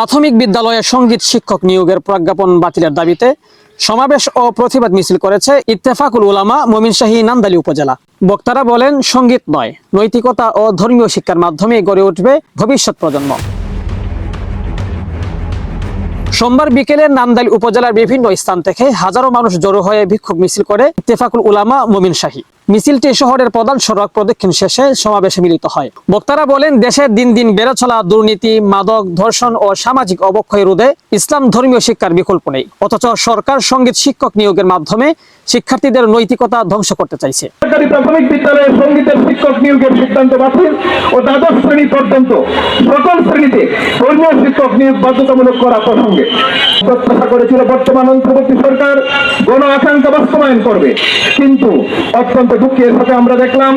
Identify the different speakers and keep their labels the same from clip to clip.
Speaker 1: প্রাথমিক বিদ্যালয়ে সংগীত শিক্ষক নিয়োগের প্রজ্ঞাপন বাতিলের দাবিতে সমাবেশ ও প্রতিবাদ মিছিল করেছে ইত্তেফাকুল উলামা মমিনশাহী নান্দালি উপজেলা। বক্তারা বলেন, সংগীত নয়, নৈতিকতা ও ধর্মীয় শিক্ষার মাধ্যমে গড়ে উঠবে ভবিষ্যৎ প্রজন্ম। সোমবার বিকেলে নান্দাইল উপজেলার বিভিন্ন স্থান থেকে হাজারো মানুষ জড়ো হয়ে বিক্ষোভ মিছিল করে ইত্তেফাকুল উলামা মমিন শাহী। মিছিলটি শহরের প্রধান সড়ক প্রদক্ষিণ শেষে সমাবেশে মিলিত হয়। বক্তারা বলেন দেশের দিন দিন বেড়ে চলা দুর্নীতি, মাদক, ধর্ষণ ও সামাজিক অবক্ষয় রোধে ইসলাম ধর্মীয় শিক্ষার বিকল্প নেই। অথচ সরকার সংগীত শিক্ষক নিয়োগের মাধ্যমে শিক্ষার্থীদের নৈতিকতা ধ্বংস করতে চাইছে।
Speaker 2: সরকারি প্রাথমিক বিদ্যালয়ে সঙ্গীতের নিয়োগের সিদ্ধান্ত বাতিল ও দ্বাদশ শ্রেণি পর্যন্ত সকল শ্রেণীতে ধর্মীয় শিক্ষক নিয়োগ বাধ্যতামূলক করা প্রসঙ্গে প্রত্যাশা করেছিল বর্তমান অন্তর্বর্তী সরকার। গণ আকাঙ্ক্ষা বাস্তবায়ন করবে। কিন্তু অত্যন্ত দুঃখের সাথে আমরা দেখলাম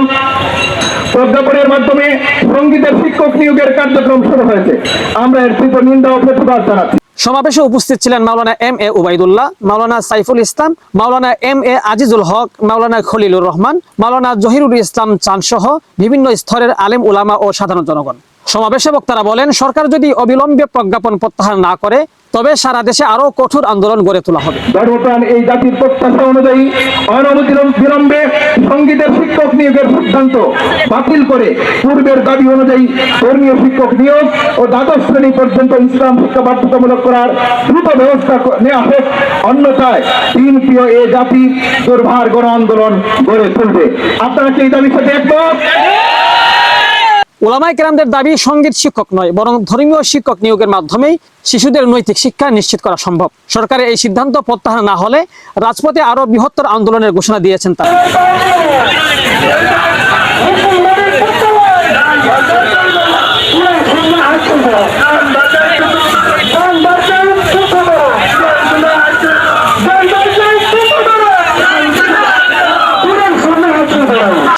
Speaker 2: প্রজ্ঞাপনের মাধ্যমে সঙ্গীতের শিক্ষক নিয়োগের কার্যক্রম শুরু হয়েছে। আমরা এর তীব্র নিন্দা ও প্রতিবাদ জানাচ্ছি।
Speaker 1: সমাবেশে উপস্থিত ছিলেন মাওলানা M A Ubaidullah, Maulana Saiful Islam, Maulana M A Azizul Haque, মাওলানা খলিলুর রহমান, মাওলানা জহিরুল ইসলাম চাঁদ সহ বিভিন্ন স্তরের আলেম উলামা ও সাধারণ জনগণ। সমাবেশে বক্তারা বলেন, সরকার যদি অবিলম্বে প্রজ্ঞাপন প্রত্যাহার না করে তবে সারা দেশে আরও কঠোর আন্দোলন গড়ে তোলা হবে।
Speaker 2: এই জাতির প্রত্যাশা অনুযায়ী অনবতিরম বিলম্বে সঙ্গীতের শিক্ষক নিয়োগের সিদ্ধান্ত বাতিল করে পূর্বের দাবি অনুযায়ী ধর্মীয় শিক্ষক নিয়োগ ও দ্বাদশ শ্রেণি পর্যন্ত ইসলাম শিক্ষা বাধ্যতামূলক করার দ্রুত ব্যবস্থা নেওয়া হোক, অন্যথায় দিন প্রিয় এ জাতি দুর্ভার গণ আন্দোলন গড়ে তুলবে। আপনারা কি এই দাবির সাথে একমত?
Speaker 1: ওলামাই কেরামদের দাবি সংগীত শিক্ষক নয়, বরং ধর্মীয় শিক্ষক নিয়োগের মাধ্যমেই শিশুদের নৈতিক শিক্ষা নিশ্চিত করা সম্ভব। সরকারের এই সিদ্ধান্ত প্রত্যাহার না হলে রাজপথে আরও বৃহত্তর আন্দোলনের ঘোষণা দিয়েছেন তারা।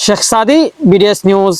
Speaker 1: Sheikh Sadi, BDS news.